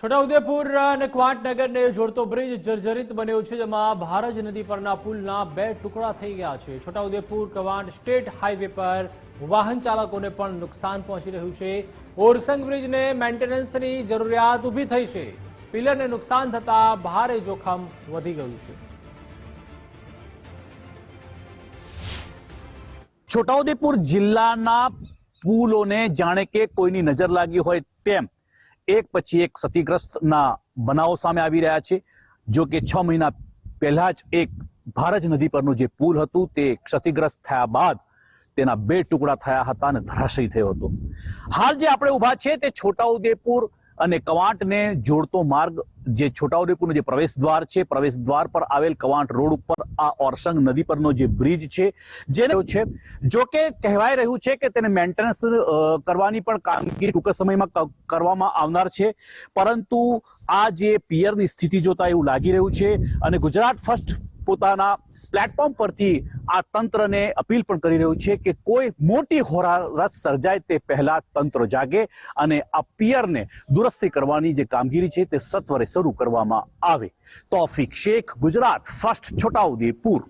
છોટાઉદેપુર અને ક્વાંટનગરને જોડતો બ્રિજ જર્જરિત બન્યો છે, જેમાં ભારજ નદી પરના પુલના બે ટુકડા થઈ ગયા છે. છોટાઉદેપુર કવાંટ સ્ટેટ હાઈવે પર વાહન ચાલકોને પણ નુકસાન પહોંચી રહ્યું છે. ઓરસંગ બ્રિજને મેન્ટેનન્સની જરૂરિયાત ઊભી થઈ છે. પિલરને નુકસાન થતા ભારે જોખમ વધી ગયું છે. છોટાઉદેપુર જિલ્લાના પુલોને જાણે કે કોઈની નજર લાગી હોય તેમ એક પછી એક ક્ષતિગ્રસ્તના બનાવો સામે આવી રહ્યા છે. જો કે છ મહિના પહેલા જ એક ભારજ નદી પરનું જે પુલ હતું તે ક્ષતિગ્રસ્ત થયા બાદ તેના બે ટુકડા થયા હતા અને ધરાશયી થયો હતો. હાલ જે આપણે ઊભા છે તે છોટાઉદેપુર અને કવાંટને જોડતો માર્ગ, જે છોટાઉદેપુરનો જે પ્રવેશ દ્વાર છે પ્રવેશ દ્વાર પર આવેલ કવાંટ રોડ ઉપર આ ઓરસંગ નદી પરનો જે બ્રિજ છે, જેને છે, જો કે કહેવાય રહ્યું છે કે તેને મેન્ટેનન્સ કરવાની પણ કામગીરી ટૂંક સમયમાં કરવામાં આવનાર છે. પરંતુ આ જે પિયરની સ્થિતિ જોતા એવું લાગી રહ્યું છે અને ગુજરાત ફર્સ્ટ પોતાના પ્લેટફોર્મ પરથી આ તંત્રને અપીલ પણ કરી રહ્યું છે કે કોઈ મોટી હોરારત સર્જાય તે પહેલા તંત્ર જાગે અને આ પિયરને દુરસ્તી કરવાની જે કામગીરી છે તે સત્વરે શરૂ કરવામાં આવે. તોફિક શેખ, ગુજરાત, ફર્સ્ટ છોટાઉદેપુર.